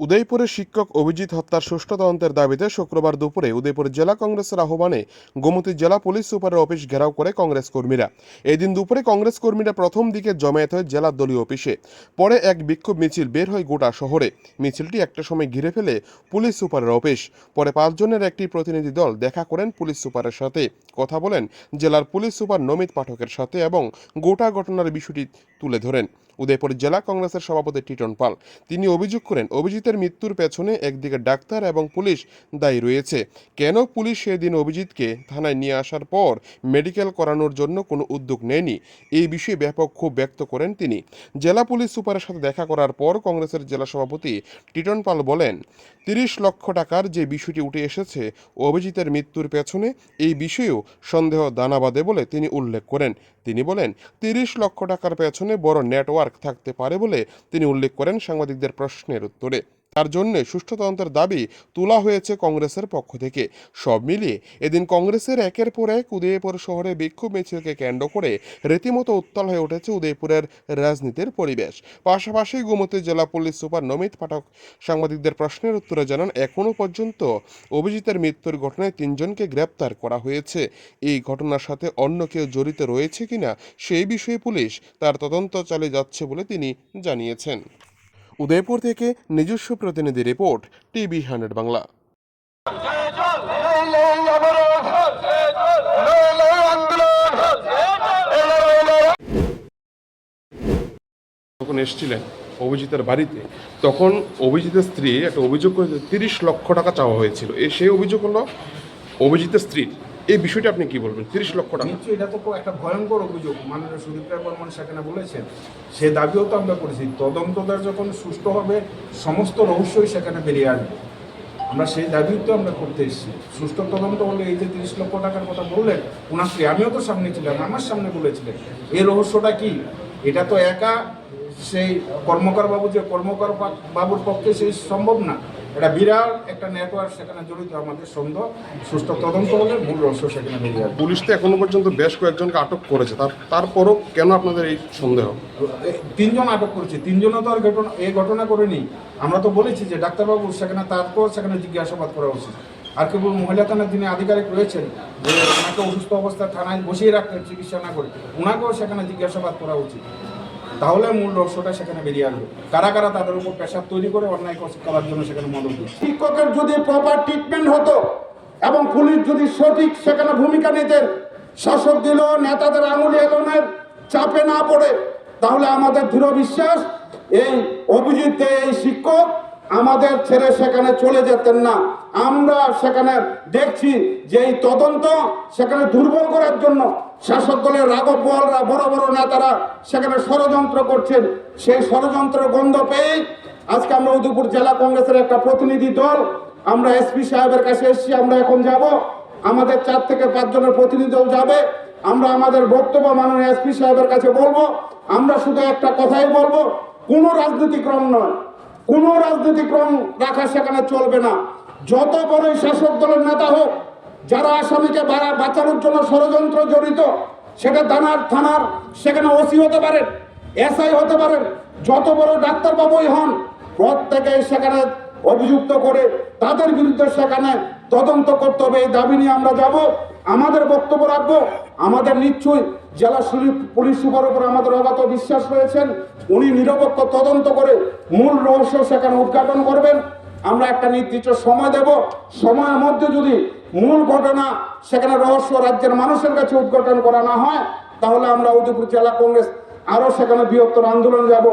উদয়পুরে শিক্ষক অভিজিৎ হত্যার সুষ্ঠু তদন্তের দাবিতে শুক্রবার দুপুরে উদয়পুর জেলা কংগ্রেসের আহ্বানে গোমতী জেলা পুলিশ সুপারের অফিস ঘেরাও করে কংগ্রেস কর্মীরা। এদিন দুপুরে কংগ্রেস কর্মীরা প্রথম দিকে জমায়েত হয় জেলা দলীয় অফিসে। পরে এক বিক্ষোভ মিছিল বের হয় গোটা শহরে। মিছিলটি একটা সময় ঘিরে ফেলে পুলিশ সুপারের অফিস। পরে পাঁচজনের একটি প্রতিনিধি দল দেখা করেন পুলিশ সুপারের সাথে। কথা বলেন জেলার পুলিশ সুপার নমিত পাঠকের সাথে এবং গোটা ঘটনার বিষয়টি তুলে ধরেন। উদয়পুর জেলা কংগ্রেসের সভাপতি টিটন পাল। তিনি অভিযোগ করেন, অভিজিতের মৃত্যুর পেছনে একদিকে ডাক্তার এবং পুলিশ দায়ী রয়েছে। কেন পুলিশ সেদিন অভিজিৎকে থানায় নিয়ে আসার পর মেডিকেল করানোর জন্য কোনো উদ্যোগ নেয়নি? এই বিষয়ে ব্যাপক ক্ষোভ ব্যক্ত করেন তিনি। জেলা পুলিশ সুপারের সাথে দেখা করার পর কংগ্রেসের জেলা সভাপতি টিটন পাল বলেন, তিরিশ লক্ষ টাকার যে বিষয়টি উঠে এসেছে অভিজিতের মৃত্যুর পেছনে, এই বিষয়েও সন্দেহ দানা বাঁধে বলে তিনি উল্লেখ করেন। তিনি বলেন, তিরিশ লক্ষ টাকার পেছনে বড় নেটওয়ার্ক থাকতে পারে বলে তিনি উল্লেখ করেন সাংবাদিকদের প্রশ্নের উত্তরে। তার জন্য সুষ্ঠু তদন্তের দাবি তোলা হয়েছে কংগ্রেসের পক্ষ থেকে। সব মিলিয়ে এদিন কংগ্রেসের একের পর এক উদয়পুর শহরে বিক্ষোভ মিছিলকে কেন্দ্র করে রীতিমতো উত্তাল হয়ে উঠেছে উদয়পুরের রাজনীতির পরিবেশ। পাশাপাশি গোমতী জেলা পুলিশ সুপার নমিত পাঠক সাংবাদিকদের প্রশ্নের উত্তরে জানান এখনও পর্যন্ত অভিজিতের মৃত্যুর ঘটনায় তিনজনকে গ্রেপ্তার করা হয়েছে। এই ঘটনার সাথে অন্য কেউ জড়িত রয়েছে কিনা সেই বিষয়ে পুলিশ তার তদন্ত চালিয়ে যাচ্ছে বলে তিনি জানিয়েছেন। উদয়পুর থেকে নিজস্ব প্রতিনিধি রিপোর্ট, টিভি হান্ড্রেড বাংলা। যখন এসেছিলেন অভিজিতের বাড়িতে, তখন অভিজিতের স্ত্রী একটা অভিযোগ করে তিরিশ লক্ষ টাকা চাওয়া হয়েছিল। এই সেই অভিযোগ হলো অভিজিতের স্ত্রীর। এই বিষয়টা আপনি কি বলবেন? তিরিশ লক্ষ টাকা। নিশ্চয়ই এটা তো একটা ভয়ঙ্কর অভিযোগ। মাননীয় সুদীপ রায় বর্মন সেখানে বলেছেন, সে দাবিও তো আমরা করেছি তদন্তটা যখন সুষ্ঠু হবে, সমস্ত রহস্যই সেখানে বেরিয়ে আসবে। আমরা সেই দাবিও তো আমরা করতে এসেছি। সুষ্ঠু তদন্ত হলে এই যে তিরিশ লক্ষ টাকার কথা বললেন, ওনার আমিও তো সামনে ছিলাম, আমার সামনে বলেছিলেন। এই রহস্যটা কি? এটা তো একা সেই কর্মকার বাবু যে কর্মকার বাবুর পক্ষে সেই সম্ভব না। এটা বিরাট একটা নেটওয়ার্ক সেখানে জড়িত আমাদের সন্দেহ সুস্থ তদন্ত হলে মূল রহস্য সেখানে বেরিয়ে আসবে। পুলিশ তো এখনও পর্যন্ত বেশ কয়েকজনকে আটক করেছে। তার তারপরও কেন আপনাদের এই সন্দেহ? তিনজন আটক করেছে। তিনজনও তো আর ঘটনা এই ঘটনা করেনি। আমরা তো বলেছি যে ডাক্তারবাবু সেখানে তারপর সেখানে জিজ্ঞাসাবাদ করা উচিত। আর কেবল মহিলা থানার যিনি আধিকারিক রয়েছেন যে ওনাকে অসুস্থ অবস্থায় থানায় বসিয়ে রাখতেন চিকিৎসা না করে ওনাকেও সেখানে জিজ্ঞাসাবাদ করা উচিত। তাহলে মূল রহস্যটা সেখানে বেরিয়ে আসবে। কারা কারা তাদের উপর প্রেশার তৈরি করে অন্যায় করার জন্য সেখানে মদত দিচ্ছে? শিক্ষকের যদি প্রপার ট্রিটমেন্ট হতো এবং পুলিশ যদি সঠিক সেখানে ভূমিকা নিতেন শাসক দিল, নেতাদের আঙুলি এলনের চাপে না পড়ে, তাহলে আমাদের দৃঢ় বিশ্বাস, এই অভিজিৎ এই শিক্ষক আমাদের ছেড়ে সেখানে চলে যেতেন না। আমরা সেখানে দেখছি যে এই তদন্ত সেখানে দুর্বল করার জন্য শাসক দলের রাঘব বড় বড় নেতারা সেখানে ষড়যন্ত্র করছেন। সেই ষড়যন্ত্র গন্ধ পেয়ে আজকে আমরা উদয়পুর জেলা কংগ্রেসের একটা প্রতিনিধি দল, আমরা এসপি সাহেবের কাছে এসেছি, আমরা এখন যাব। আমাদের চার থেকে পাঁচ জনের প্রতিনিধি দল যাবে। আমরা আমাদের বক্তব্য মাননীয় এসপি সাহেবের কাছে বলব। আমরা শুধু একটা কথাই বলব, কোনো রাজনৈতিক ক্রম নয়। কোনো রাজনৈতিক ক্রম রাখা সেখানে চলবে না। যত বড়ই শাসক দলের নেতা হোক, যারা আসামিকে বাঁচানোর জন্য ষড়যন্ত্র জড়িত, সেটা দানার থানার সেখানে ওসি হতে পারেন, এসআই হতে পারেন, যত বড় ডাক্তারবাবুই হন প্রত্যেকে সেখানে অভিযুক্ত করে তাদের বিরুদ্ধে সেখানে তদন্ত করতে হবে। এই দাবি নিয়ে আমরা যাব। আমাদের বক্তব্য রাখব। আমাদের নিশ্চয়ই জেলা পুলিশ সুপার উপর আমাদের অবাত বিশ্বাস রয়েছেন, উনি নিরপেক্ষ তদন্ত করে মূল রহস্য সেখানে উদ্ঘাটন করবেন। আমরা একটা নির্দিষ্ট সময় দেব। সময়ের মধ্যে যদি মূল ঘটনা সেখানে রহস্য রাজ্যের মানুষের কাছে উদ্ঘাটন করা না হয়, তাহলে আমরা উদয়পুর জেলা কংগ্রেস আরও সেখানে বৃহত্তর আন্দোলন যাব।